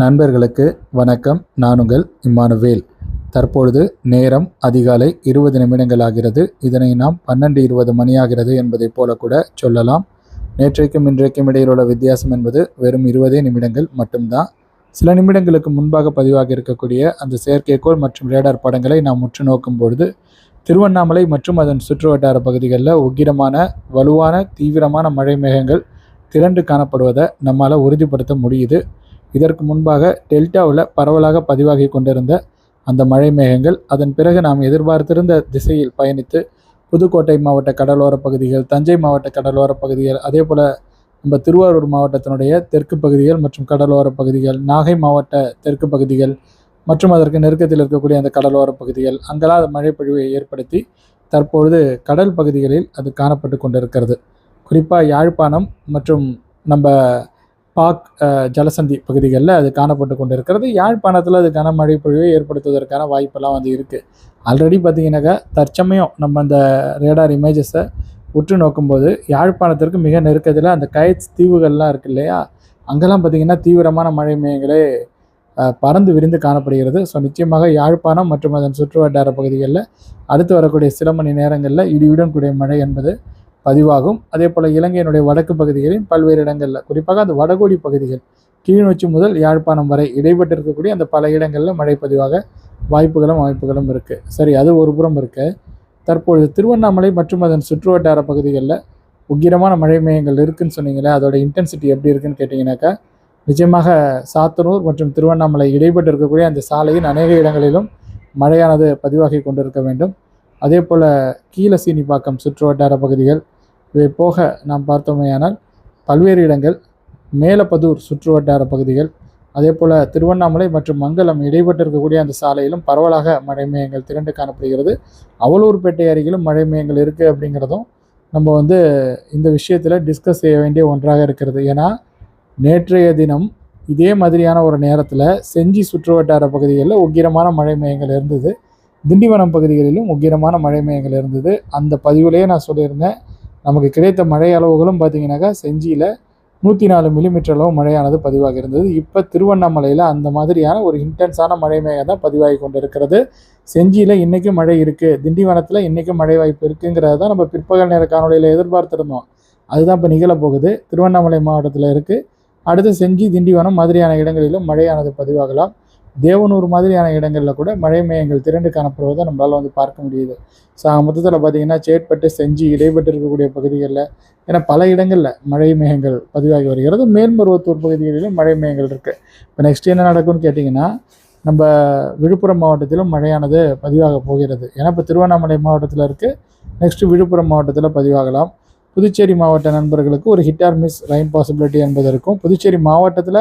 நண்பர்களுக்கு வணக்கம். நான் உங்கள் இம்மானுவேல். தற்பொழுது நேரம் அதிகாலை இருபது நிமிடங்கள் ஆகிறது இதனை நாம் பன்னெண்டு இருபது மணி ஆகிறது என்பதைப் போல கூட சொல்லலாம். நேற்றைக்கும் இன்றைக்கும் இடையில் உள்ள வித்தியாசம் என்பது வெறும் இருபதே நிமிடங்கள் மட்டும்தான். சில நிமிடங்களுக்கு முன்பாக பதிவாக இருக்கக்கூடிய அந்த செயற்கைக்கோள் மற்றும் ரேடார் படங்களை நாம் உற்று நோக்கும் பொழுது திருவண்ணாமலை மற்றும் அதன் சுற்றுவட்டார பகுதிகளில் உக்கிரமான வலுவான தீவிரமான மழை மேகங்கள் திரண்டு காணப்படுவதை நம்மால் உறுதிப்படுத்த முடியுது. இதற்கு முன்பாக டெல்டாவில் பரவலாக பதிவாகி கொண்டிருந்த அந்த மழை மேகங்கள் அதன் பிறகு நாம் எதிர்பார்த்திருந்த திசையில் பயணித்து புதுக்கோட்டை மாவட்ட கடலோர பகுதிகள் தஞ்சை மாவட்ட கடலோர பகுதிகள் அதே போல் நம்ம திருவாரூர் மாவட்டத்தினுடைய தெற்கு பகுதிகள் மற்றும் கடலோர பகுதிகள் நாகை மாவட்ட தெற்கு பகுதிகள் மற்றும் அதற்கு நெருக்கத்தில் இருக்கக்கூடிய அந்த கடலோர பகுதிகள் அங்கெல்லாம் அது மழைப்பொழிவை ஏற்படுத்தி தற்பொழுது கடல் பகுதிகளில் அது காணப்பட்டு கொண்டிருக்கிறது. குறிப்பாக யாழ்ப்பாணம் மற்றும் நம்ம பாக் ஜலசந்தி பகுதிகளில் அது காணப்பட்டு கொண்டிருக்கிறது. யாழ்ப்பாணத்தில் அது கனமழை பொழிவை ஏற்படுத்துவதற்கான வாய்ப்பெல்லாம் வந்து இருக்குது ஆல்ரெடி பார்த்தீங்கன்னாக்கா தற்சமயம் நம்ம அந்த ரேடார் இமேஜஸை உற்று நோக்கும்போது யாழ்ப்பாணத்திற்கு மிக நெருக்கத்தில் அந்த கயத் தீவுகள்லாம் இருக்கு இல்லையா? அங்கெல்லாம் பார்த்தீங்கன்னா தீவிரமான மழை மேயங்களே பறந்து விரிந்து காணப்படுகிறது. ஸோ நிச்சயமாக யாழ்ப்பாணம் மற்றும் அதன் சுற்றுவட்டார பகுதிகளில் அடுத்து வரக்கூடிய சில மணி நேரங்களில் இடியுடன் கூடிய மழை என்பது பதிவாகும். அதே போல் இலங்கையினுடைய வடக்கு பகுதிகளில் பல்வேறு இடங்களில் குறிப்பாக அந்த வடகோடி பகுதிகள் கிளிநொச்சி முதல் யாழ்ப்பாணம் வரை இடைப்பட்டு இருக்கக்கூடிய அந்த பல இடங்களில் மழை பதிவாக வாய்ப்புகளும் வாய்ப்புகளும் இருக்குது சரி அது ஒரு புறம் இருக்கு. தற்பொழுது திருவண்ணாமலை மற்றும் அதன் சுற்றுவட்டார பகுதிகளில் உக்கிரமான மழை மையங்கள் இருக்குன்னு சொன்னீங்களே அதோட இன்டென்சிட்டி எப்படி இருக்குன்னு கேட்டிங்கனாக்கா நிச்சயமாக சாத்தனூர் மற்றும் திருவண்ணாமலை இடைப்பட்டு இருக்கக்கூடிய அந்த சாலையின் அநேக இடங்களிலும் மழையானது பதிவாகி கொண்டிருக்க வேண்டும். அதே போல் கீழசீனிப்பாக்கம் சுற்றுவட்டார பகுதிகள் இதை போக நாம் பார்த்தோமேயானால் பல்வேறு இடங்கள் மேலப்பதூர் சுற்றுவட்டார பகுதிகள் அதே போல் திருவண்ணாமலை மற்றும் மங்கலம் இடைப்பட்டு இருக்கக்கூடிய அந்த சாலையிலும் பரவலாக மழை மேகங்கள் திரண்டு காணப்படுகிறது. அவலூர்பேட்டை அருகிலும் மழை மேகங்கள் இருக்குது அப்படிங்கிறதும் நம்ம வந்து இந்த விஷயத்தில் டிஸ்கஸ் செய்ய வேண்டிய ஒன்றாக இருக்கிறது. ஏன்னா நேற்றைய தினம் இதே மாதிரியான ஒரு நேரத்தில் செஞ்சி சுற்றுவட்டார பகுதிகளில் உக்கிரமான மழை மேகங்கள் இருந்தது. திண்டிவனம் பகுதிகளிலும் உக்கிரமான மழை மேகங்கள் இருந்தது. அந்த பதிவுலேயே நான் சொல்லியிருந்தேன். நமக்கு கிடைத்த மழை அளவுகளும் பார்த்தீங்கன்னாக்கா செஞ்சியில் நூற்றி நாலு மில்லிமீட்டர் அளவு மழையானது பதிவாகி இருந்தது. இப்போ திருவண்ணாமலையில் அந்த மாதிரியான ஒரு இன்டென்ஸான மழை மேகம் தான் பதிவாகி கொண்டு இருக்கிறது செஞ்சியில் இன்றைக்கும் மழை இருக்குது திண்டிவனத்தில் இன்றைக்கும் மழை வாய்ப்பு இருக்குங்கிறத தான் நம்ம பிற்பகல் நேர காணொலியில் எதிர்பார்த்துருந்தோம். அதுதான் இப்போ நிகழப்போகுது. திருவண்ணாமலை மாவட்டத்தில் இருக்குது அடுத்து செஞ்சி திண்டிவனம் மாதிரியான இடங்களிலும் மழையானது பதிவாகலாம். தேவனூர் மாதிரியான இடங்களில் கூட மழை மையங்கள் திரண்டு காணப்படுவதை நம்மளால் வந்து பார்க்க முடியுது. ஸோ மொத்தத்தில் பார்த்தீங்கன்னா சேட்பட்டு செஞ்சு இடைப்பட்டு இருக்கக்கூடிய பகுதிகளில் ஏன்னா பல இடங்களில் மழை மேகங்கள் பதிவாகி வருகிறது. மேல்மருவத்தூர் பகுதிகளிலும் மழை மேகங்கள் இருக்குது இப்போ நெக்ஸ்ட் என்ன நடக்கும்னு கேட்டிங்கன்னா நம்ம விழுப்புரம் மாவட்டத்திலும் மழையானது பதிவாக போகிறது. ஏன்னா இப்போ திருவண்ணாமலை மாவட்டத்தில் இருக்குது நெக்ஸ்ட்டு விழுப்புரம் மாவட்டத்தில் பதிவாகலாம். புதுச்சேரி மாவட்ட நண்பர்களுக்கு ஒரு hit or miss rain possibility என்பது இருக்கும். புதுச்சேரி மாவட்டத்தில்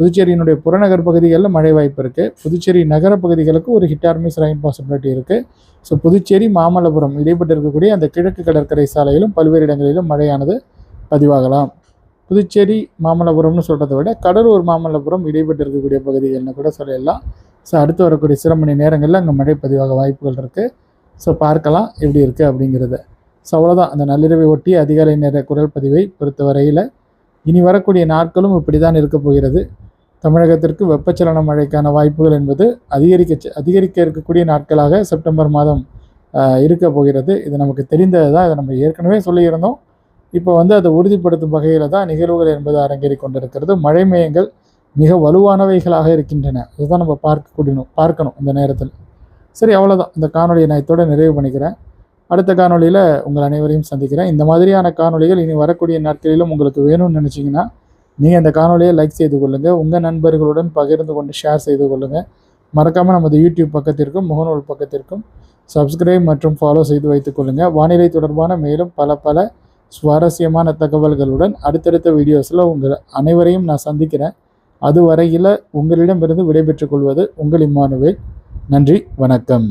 புதுச்சேரியினுடைய புறநகர் பகுதிகளில் மழை வாய்ப்பு இருக்குது புதுச்சேரி நகர பகுதிகளுக்கு ஒரு ஹிட் ஆர் பாசிபிலிட்டி இருக்குது ஸோ புதுச்சேரி மாமல்லபுரம் இடைப்பட்டு இருக்கக்கூடிய அந்த கிழக்கு கடற்கரை சாலையிலும் பல்வேறு இடங்களிலும் மழையானது பதிவாகலாம். புதுச்சேரி மாமல்லபுரம்னு சொல்கிறத விட கடலூர் மாமல்லபுரம் இடைப்பட்டு இருக்கக்கூடிய பகுதிகள்னு கூட சொல்லிடலாம் ஸோ அடுத்து வரக்கூடிய சில மணி நேரங்களில் அங்கே மழை பதிவாக வாய்ப்புகள் இருக்குது ஸோ பார்க்கலாம் எப்படி இருக்குது அப்படிங்கிறத. ஸோ அவ்வளோதான் அந்த நள்ளிரவை ஒட்டி அதிகாலை நேர குரல் பதிவை பொறுத்தவரையில் இனி வரக்கூடிய நாட்களும் இப்படி தான் இருக்க போகிறது. தமிழகத்திற்கு வெப்பச்சலன மழைக்கான வாய்ப்புகள் என்பது அதிகரிக்க அதிகரிக்க இருக்கக்கூடிய நாட்களாக செப்டம்பர் மாதம் இருக்க போகிறது. இது நமக்கு தெரிந்தது தான் இதை நம்ம ஏற்கனவே சொல்லியிருந்தோம். இப்போ வந்து அதை உறுதிப்படுத்தும் வகையில் தான் நிகழ்வுகள் என்பது அரங்கேறி கொண்டிருக்கிறது. மழை மேயங்கள் மிக வலுவானவைகளாக இருக்கின்றன. இதுதான் நம்ம பார்க்கக்கூடியணும் பார்க்கணும் இந்த நேரத்தில். சரி அவ்வளோதான் இந்த காணொலியை நான் இதோட நிறைவு பண்ணிக்கிறேன். அடுத்த காணொளியில் உங்கள் அனைவரையும் சந்திக்கிறேன். இந்த மாதிரியான காணொளிகள் இனி வரக்கூடிய நாட்களிலும் உங்களுக்கு வேணும்னு நினச்சிங்கன்னா நீங்கள் இந்த காணொலியை லைக் செய்து கொள்ளுங்கள் உங்கள் நண்பர்களுடன் பகிர்ந்து கொண்டு ஷேர் செய்து கொள்ளுங்கள் மறக்காமல் நமது யூடியூப் பக்கத்திற்கும் முகநூல் பக்கத்திற்கும் சப்ஸ்கிரைப் மற்றும் ஃபாலோ செய்து வைத்துக் கொள்ளுங்கள் வானிலை தொடர்பான மேலும் பல பல சுவாரஸ்யமான தகவல்களுடன் அடுத்தடுத்த வீடியோஸில் உங்கள் அனைவரையும் நான் சந்திக்கிறேன். அதுவரையில் உங்களிடமிருந்து விடைபெற்றுக் கொள்வது உங்கள் இம்மானுவேல். நன்றி வணக்கம்.